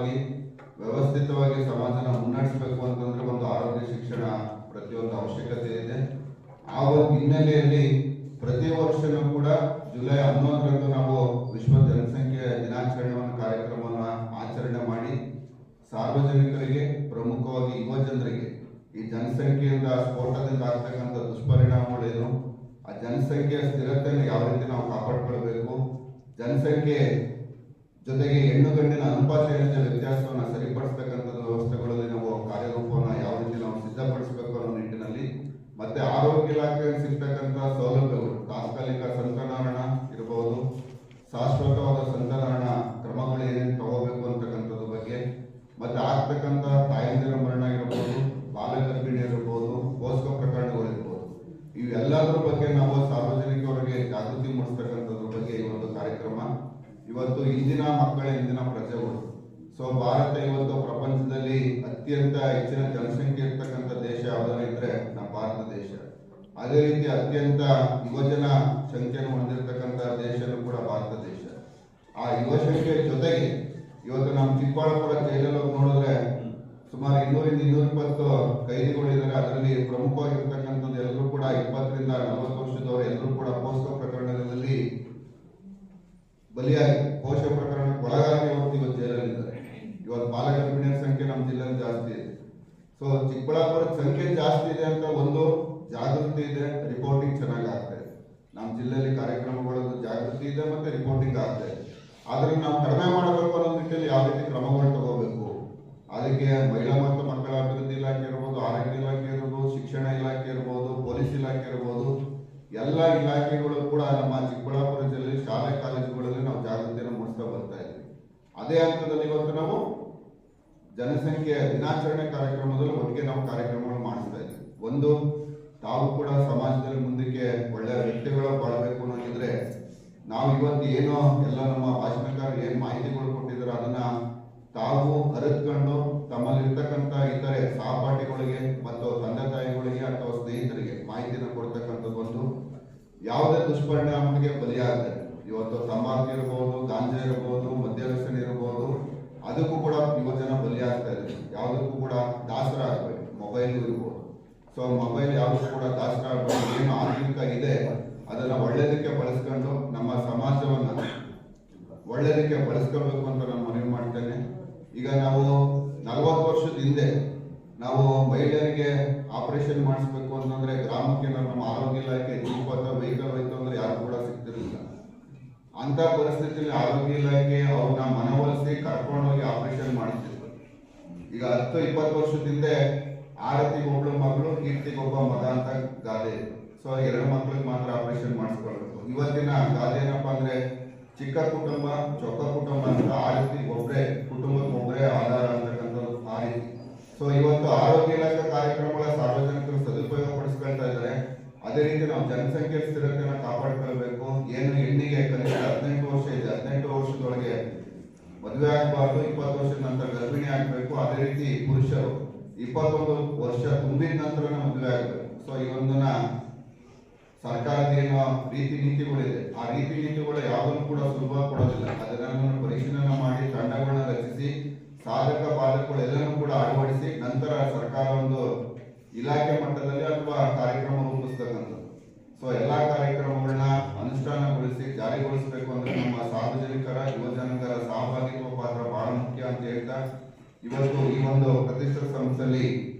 ಸುಂದರವಾಗಿ ವ್ಯವಸ್ಥಿತವಾಗಿ ಸಮಾಜನ ಮುನ್ನಡೆಸಬೇಕು ಅಂತಂದ್ರೆ ಒಂದು ಆರೋಗ್ಯ ಶಿಕ್ಷಣ ಪ್ರತಿಯೊಂದು ಅವಶ್ಯಕತೆ ಇದೆ. ಆ ಒಂದು ಹಿನ್ನೆಲೆಯಲ್ಲಿ ಪ್ರತಿ ವರ್ಷನೂ ಕೂಡ ಜುಲೈ ಹನ್ನೊಂದರಂದು ನಾವು ವಿಶ್ವ ಜನಸಂಖ್ಯೆ ದಿನಾಚರಣೆ ಕಾರ್ಯಕ್ರಮವನ್ನು ಆಚರಣೆ ಮಾಡಿ ಸಾರ್ವಜನಿಕರಿಗೆ, ಪ್ರಮುಖವಾಗಿ ಯುವ ಜನರಿಗೆ ಈ ಜನಸಂಖ್ಯೆಯಿಂದ, ಸ್ಫೋಟದಿಂದ ಆಗ್ತಕ್ಕಂಥ ದುಷ್ಪರಿಣಾಮಗಳೇನು, ಆ ಜನಸಂಖ್ಯೆಯ ಸ್ಥಿರತೆಯನ್ನು ಯಾವ ರೀತಿ ನಾವು ಕಾಪಾಡಿಕೊಳ್ಬೇಕು, ಜನಸಂಖ್ಯೆ ಜೊತೆಗೆ ಹೆಣ್ಣು ಗಂಡಿನ ಅನುಪಾತ ಏನಿದೆ ವ್ಯತ್ಯಾಸವನ್ನು ಸರಿಪಡಿಸ್ತಕ್ಕಂಥದ್ದು ವ್ಯವಸ್ಥೆಗಳಲ್ಲಿ ನಾವು ಕಾರ್ಯರೂಪವನ್ನು ಯಾವ ರೀತಿ ನಾವು ಸಿದ್ಧಪಡಿಸಬೇಕು ಅನ್ನೋ ನಿಟ್ಟಿನಲ್ಲಿ ಮತ್ತೆ ಆರೋಗ್ಯ ಇಲಾಖೆಯಲ್ಲಿ ಸಿಗ್ತಕ್ಕಂಥ ಸೌಲಭ್ಯಗಳು ತಾತ್ಕಾಲಿಕ ಸಂತನಾರಣ ಇರಬಹುದು ಶಾಶ್ವತವಾದ ಸಂತನಾರಣ ಕ್ರಮಗಳು ಏನೇನು ತಗೋಬೇಕು ಅಂತಕ್ಕಂಥದ್ದು ಬಗ್ಗೆ, ಮತ್ತೆ ಆಗ್ತಕ್ಕಂಥ ತಾಯಂದಿರ ಮರಣ ಇರಬಹುದು ಬಾಲಗರ್ಭಿಣಿ ಇರಬಹುದು ಪೋಸ್ಕ ಪ್ರಕರಣಗಳು ಇರಬಹುದು ಇವೆಲ್ಲದರ ಬಗ್ಗೆ ನಾವು ಸಾರ್ವಜನಿಕರಿಗೆ ಜಾಗೃತಿ ಮೂಡಿಸ್ತಕ್ಕಂಥದ್ರ ಬಗ್ಗೆ ಈ ಒಂದು ಕಾರ್ಯಕ್ರಮ. ಇವತ್ತು ಇಂದಿನ ಮಕ್ಕಳ ಇಂದಿನ ಪ್ರಜೆಗಳು. ಸೊ ಭಾರತ ಇವತ್ತು ಪ್ರಪಂಚದಲ್ಲಿ ಅತ್ಯಂತ ಹೆಚ್ಚಿನ ಜನಸಂಖ್ಯೆ ಇರ್ತಕ್ಕಂಥ ದೇಶ ಯಾವ್ದಾದ್ರು ನಮ್ಮ ಭಾರತ ದೇಶ. ಅದೇ ರೀತಿ ಅತ್ಯಂತ ಯುವಜನ ಸಂಖ್ಯೆಯನ್ನು ಹೊಂದಿರತಕ್ಕಂಥ ದೇಶನೂ ಕೂಡ ಭಾರತ ದೇಶ. ಆ ಯುವ ಸಂಖ್ಯೆ ಜೊತೆಗೆ ಇವತ್ತು ನಮ್ಮ ಚಿಕ್ಕಬಳ್ಳಾಪುರ ಜೈಲಲ್ಲಿ ನೋಡಿದ್ರೆ ಸುಮಾರು ಇನ್ನೂರಿಂದ ಇನ್ನೂರ ಇಪ್ಪತ್ತು ಕೈದಿಗಳಿದ್ದಾರೆ. ಅದರಲ್ಲಿ ಪ್ರಮುಖವಾಗಿರ್ತಕ್ಕಂಥದ್ದು ಎಲ್ಲರೂ ಕೂಡ ಇಪ್ಪತ್ತರಿಂದ ನಲವತ್ತು ವರ್ಷದವರು ಎಲ್ಲರೂ ಕೂಡ ಪೋಸ್ಕೋ ಪ್ರಕರಣದಲ್ಲಿ ಬಲಿಯಾಗಿ ಪೋಷ ಪ್ರಕರಣಕ್ಕೆ ಒಳಗಾಗಿ ಇವತ್ತು ಇವತ್ತು ಜೈಲಲ್ಲಿದ್ದಾರೆ. ಇವತ್ತು ಬಾಲಗರ್ಭಿಣಿಯರ ಸಂಖ್ಯೆ ನಮ್ಮ ಜಿಲ್ಲೆಯಲ್ಲಿ ಜಾಸ್ತಿ ಇದೆ. ಸೊ ಚಿಕ್ಕಬಳ್ಳಾಪುರದ ಸಂಖ್ಯೆ ಜಾಸ್ತಿ ಇದೆ ಅಂತ ಒಂದು ಜಾಗೃತಿ ಇದೆ ರಿಪೋರ್ಟಿಂಗ್ ಚೆನ್ನಾಗಿ ಆಗ್ತದೆ ನಮ್ಮ ಜಿಲ್ಲೆಯಲ್ಲಿ ಕಾರ್ಯಕ್ರಮಗಳದ್ದು ಜಾಗೃತಿ ಇದೆ ಮತ್ತೆ ರಿಪೋರ್ಟಿಂಗ್ ಆಗ್ತದೆ ಆದರೆ ನಾವು ಕಡಿಮೆ ಮಾಡಬೇಕು ಅನ್ನೋ ನಿಟ್ಟಿನಲ್ಲಿ ಯಾವ ರೀತಿ ಕ್ರಮಗಳು ತಗೋಬೇಕು? ಅದಕ್ಕೆ ಮಹಿಳಾ ಮತ್ತು ಮಕ್ಕಳ ಅಭಿವೃದ್ಧಿ ಇಲಾಖೆ ಇರ್ಬೋದು, ಆರೋಗ್ಯ ಇಲಾಖೆ ಇರ್ಬೋದು, ಶಿಕ್ಷಣ ಇಲಾಖೆ ಇರ್ಬೋದು, ಪೊಲೀಸ್ ಇಲಾಖೆ ಇರ್ಬೋದು, ಎಲ್ಲ ಇಲಾಖೆಗಳು ಕೂಡ ನಮ್ಮ ಚಿಕ್ಕಬಳ್ಳಾಪುರ ಜಿಲ್ಲೆಯಲ್ಲಿ ಶಾಲೆ, ಕಾಲೇಜುಗಳಲ್ಲಿ ನಾವು ಜಾಗೃತಿಯನ್ನು ಮೂಡಿಸ್ತಾ ಬರ್ತಾ ಇದ್ವಿ. ಅದೇ ಹಂತದಲ್ಲಿ ಇವತ್ತು ನಾವು ಜನಸಂಖ್ಯೆ ದಿನಾಚರಣೆ ಕಾರ್ಯಕ್ರಮದಲ್ಲಿ ಒಟ್ಟಿಗೆ ನಾವು ಕಾರ್ಯಕ್ರಮಗಳು ಮಾಡಿಸ್ತಾ ಇದ್ವಿ. ಒಂದು ತಾವು ಕೂಡ ಸಮಾಜದಲ್ಲಿ ಮುಂದಕ್ಕೆ ಒಳ್ಳೆಯ ವ್ಯಕ್ತಿಗಳು ಬಾಳ್ಬೇಕು ಅನ್ನೋದಿದ್ರೆ ನಾವು ಇವತ್ತು ಏನೋ ಎಲ್ಲ ನಮ್ಮ ಭಾಷಣಕಾರರು ಏನು ಮಾಹಿತಿಗಳು ಕೊಟ್ಟಿದ್ದಾರೆ ಅದನ್ನ ತಾವು ಅರಿತುಕೊಂಡು ತಮ್ಮಲ್ಲಿರ್ತಕ್ಕಂಥ ಇತರೆ ಸಹಪಾಠಿಗಳಿಗೆ ಮತ್ತು ತಂದೆ ತಾಯಿಗಳಿಗೆ ಅಥವಾ ಸ್ನೇಹಿತರಿಗೆ ಮಾಹಿತಿನ ಕೊಡ್ತಕ್ಕಂಥದ್ದು ಒಂದು. ಯಾವುದೇ ದುಷ್ಪರಿಣಾಮಗಳಿಗೆ ಬಲಿಯಾಗುತ್ತೆ ಇವತ್ತು ತಂಬಾಕು ಇರಬಹುದು ಗಾಂಜಾ ಇರಬಹುದು ಮದ್ಯ ವ್ಯಸನ ಇರಬಹುದು ಅದಕ್ಕೂ ಕೂಡ ಯುವಜನ ಬಲಿಯಾಗ್ತಾ ಇದೆ ಯಾವುದಕ್ಕೂ ಕೂಡ ದಾಸರ ಆಗಬೇಕು ಮೊಬೈಲ್ ಇರ್ಬೋದು. ಸೊ ಮೊಬೈಲ್ ಯಾವುದು ಕೂಡ ದಾಸರ ಏನು ಆಧುನಿಕ ಇದೆ. ಅದನ್ನ ಒಳ್ಳೇದಕ್ಕೆ ಬಳಸ್ಕೊಂಡು ನಮ್ಮ ಸಮಾಜವನ್ನ ಒಳ್ಳೇದಕ್ಕೆ ಬಳಸ್ಕೊಳ್ಬೇಕು ಅಂತ ನಾನು ಮನವಿ ಮಾಡ್ತೇನೆ. ಈಗ ನಾವು ನಲವತ್ತು ವರ್ಷದ ಹಿಂದೆ ನಾವು ಮಹಿಳೆಯರಿಗೆ ಆಪರೇಷನ್ ಮಾಡಿಸ್ಬೇಕು ಅಂತಂದ್ರೆ ಗ್ರಾಮಕ್ಕೆ ನಮ್ಮ ಆರೋಗ್ಯ ಇಲಾಖೆ ಜೀಪ್ ವೆಹಿಕಲ್ ಹೋಯ್ತು ಅಂದ್ರೆ ಯಾರು ಕೂಡ ಸಿಗ್ತಿರಲಿಲ್ಲ. ಅಂತ ಪರಿಸ್ಥಿತಿಯಲ್ಲಿ ಆರೋಗ್ಯ ಇಲಾಖೆ ಅವ್ರನ್ನ ಮನವೊಲಿಸಿ ಕರ್ಕೊಂಡೋಗಿ ಆಪರೇಷನ್ ಮಾಡಿಸ್ತಿದ್ರು ಈಗ ಹತ್ತು, ಇಪ್ಪತ್ತು ವರ್ಷದ ಹಿಂದೆ ಆರತಿಗೆ ಒಬ್ಳು ಮಗಳು ಕೀರ್ತಿಗೆ ಒಬ್ಬ ಮಗ ಅಂತ ಗಾದೆ. ಸೊ ಎರಡು ಮಕ್ಳಿಗೆ ಮಾತ್ರ ಆಪರೇಷನ್ ಮಾಡಿಸ್ಕೊಳ್ಬೇಕು. ಇವತ್ತಿನ ಗಾದೆ ಏನಪ್ಪ ಅಂದ್ರೆ, ಚಿಕ್ಕ ಕುಟುಂಬ ಚೊಕ್ಕ ಕುಟುಂಬ ಅಂತ ಆರತಿ ಒಬ್ಬರೇ ಕುಟುಂಬಕ್ಕೆ ಒಬ್ಬರೇ ಆಧಾರ ಅಂತಕ್ಕಂಥದ್ದು ಆ ರೀತಿ. ಸೊ ಇವತ್ತು ಆರೋಗ್ಯ ಇಲಾಖೆ ಕಾರ್ಯಕ್ರಮಗಳ ಸಾರ್ವಜನಿಕರು ಸದುಪಯೋಗ ಪಡಿಸ್ಕೊಳ್ತಾ ಇದ್ದಾರೆ. ಅದೇ ರೀತಿ ನಾವು ಜನಸಂಖ್ಯೆ ಸ್ಥಿರತೆಯನ್ನು ಕಾಪಾಡ್ಕೊಳ್ಬೇಕು. ಏನು ಹೆಣ್ಣಿಗೆ ಕನಿಷ್ಠ ಹದಿನೆಂಟು ವರ್ಷ ಇದೆ. ಹದಿನೆಂಟು ವರ್ಷದೊಳಗೆ ಮದುವೆ ಆಗಬಾರ್ದು. ಇಪ್ಪತ್ತು ವರ್ಷದ ನಂತರ ಗರ್ಭಿಣಿ ಆಗಬೇಕು. ಅದೇ ರೀತಿ ಪುರುಷರು. ಇಪ್ಪತ್ತೊಂದು ವರ್ಷ ತುಂಬಿದ ನಂತರ ಮದುವೆ ಆಗುತ್ತೆ ಸೊ ಈ ಒಂದನ್ನ ಸರ್ಕಾರದ ಏನು ರೀತಿ ನೀತಿಗಳಿದೆ. ಆ ರೀತಿ ನೀತಿಗಳು ಯಾವುದನ್ನು ಕೂಡ ಸುಲಭ ಕೊಡೋದಿಲ್ಲ. ಅದನ್ನ ಪರಿಶೀಲನೆ ಮಾಡಿ, ತಂಡಗಳನ್ನ ರಚಿಸಿ, ಸಾಧಕ ಬಾಧಕಗಳು ಎಲ್ಲನೂ ಕೂಡ ಅಳವಡಿಸಿ, ನಂತರ ಸರ್ಕಾರ ಒಂದು ಇಲಾಖೆ ಮಟ್ಟದಲ್ಲಿ ಅಥವಾ ಕಾರ್ಯಕ್ರಮ ರೂಪಿಸ್ತಕ್ಕಂಥದ್ದು ಸೊ ಎಲ್ಲಾ ಕಾರ್ಯಕ್ರಮಗಳನ್ನ ಅನುಷ್ಠಾನಗೊಳಿಸಿ, ಜಾರಿಗೊಳಿಸಬೇಕು ಅಂದ್ರೆ ನಮ್ಮ ಸಾರ್ವಜನಿಕರ ಯುವಜನರ ಇವತ್ತು ಈ ಒಂದು ಪ್ರತಿಷ್ಠಿತ ಸಂಸ್ಥೆಯಲ್ಲಿ